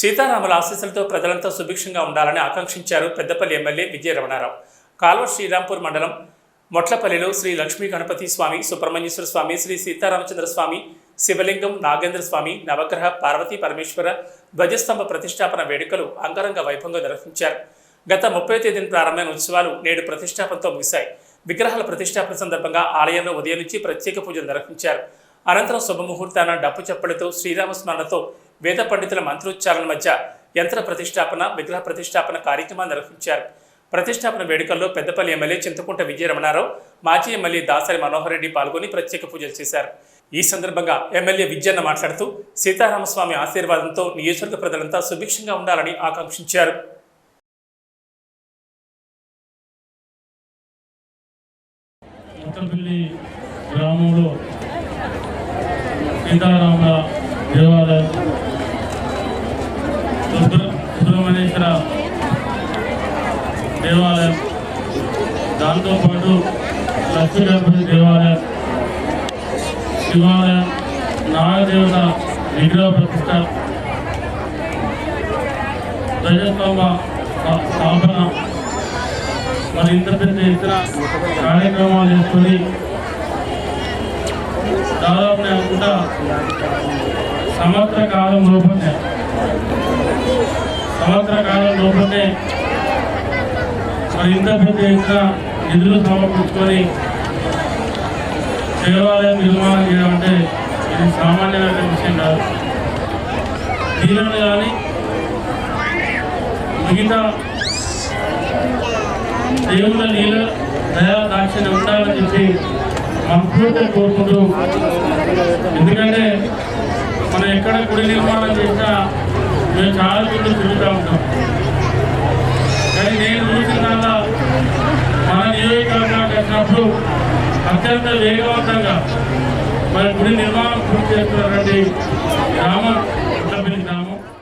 సీతారాముల ఆశీస్సులతో ప్రజలంతా సుభిక్షంగా ఉండాలని ఆకాంక్షించారు పెద్దపల్లి ఎమ్మెల్యే విజయ రమణారావు. కాల్వ శ్రీరాంపూర్ మండలం మొట్లపల్లిలో శ్రీ లక్ష్మీ గణపతి స్వామి సుబ్రహ్మణ్యేశ్వర స్వామి శ్రీ సీతారామచంద్ర స్వామి శివలింగం నాగేంద్ర స్వామి నవగ్రహ పార్వతీ పరమేశ్వర ధ్వజస్తంభ ప్రతిష్టాపన వేడుకలు అంగరంగ వైభవంగా నిర్వహించారు. గత ముప్పై తేదీన ప్రారంభమైన ఉత్సవాలు నేడు ప్రతిష్టాపనతో ముగిశాయి. విగ్రహాల ప్రతిష్టాపన సందర్భంగా ఆలయంలో ఉదయం నుంచి ప్రత్యేక పూజలు నిర్వహించారు. అనంతరం శుభముహూర్తాన డప్పు చప్పలతో శ్రీరామస్మరణతో వేద పండితుల మంత్రోచ్చారణ మధ్య యంత్ర ప్రతిష్టాపన విగ్రహ ప్రతిష్టాపన కార్యక్రమాన్ని నిర్వహించారు. ప్రతిష్టాపన వేడుకల్లో పెద్దపల్లి ఎమ్మెల్యే చింతకుంట విజయరమణారావు మాజీ ఎమ్మెల్యే దాసరి మనోహర్ రెడ్డి పాల్గొని ప్రత్యేక పూజలు చేశారు. ఈ సందర్భంగా ఎమ్మెల్యే విజయన్న మాట్లాడుతూ సీతారామస్వామి ఆశీర్వాదంతో నియోజకవర్గ ప్రజలంతా సుభిక్షంగా ఉండాలని ఆకాంక్షించారు. గ్రామంలో సీతారాముల దేవాలయం. సుబ్రహ్మణ్యేశ్వర దేవాలయం. దాంతోపాటు లక్ష్మీ దేవాలయం. శివాలయం నాగదేవత విగ్రహ ప్రతిష్ట. ధ్వజస్తంభ స్థాపన. మరి ఇంత పెద్ద ఎత్తున కార్యక్రమాలు చేసుకొని దాదాపు అనుకుంటా సంవత్సర కాలం లోపలనే. సంవత్సర కాలం లోపలనే మరి ఇంత పెద్ద ఎత్తున నిధులు సమర్పించుకొని దేవాలయం నిర్మాణం చేయడం అంటే ఇది సామాన్యమైన విషయం కాదు. దీనిని కానీ మిగతా దేవుళ్ళ నీళ్ళ దయా దాక్షిణ్యం ఉండాలని చెప్పి మనస్ఫూర్తిగా కోరుకుంటూ ఎందుకంటే మనం ఎక్కడ గుడి నిర్మాణం చేసినా మేము చాలా గుళ్ళు తిరుగుతూ ఉంటాం. కానీ నేను చూసిన మన నియోజకవర్గానికి వచ్చినప్పుడు అత్యంత వేగవంతంగా మరి గుడి నిర్మాణం పూర్తి చేస్తున్నటువంటి గ్రామం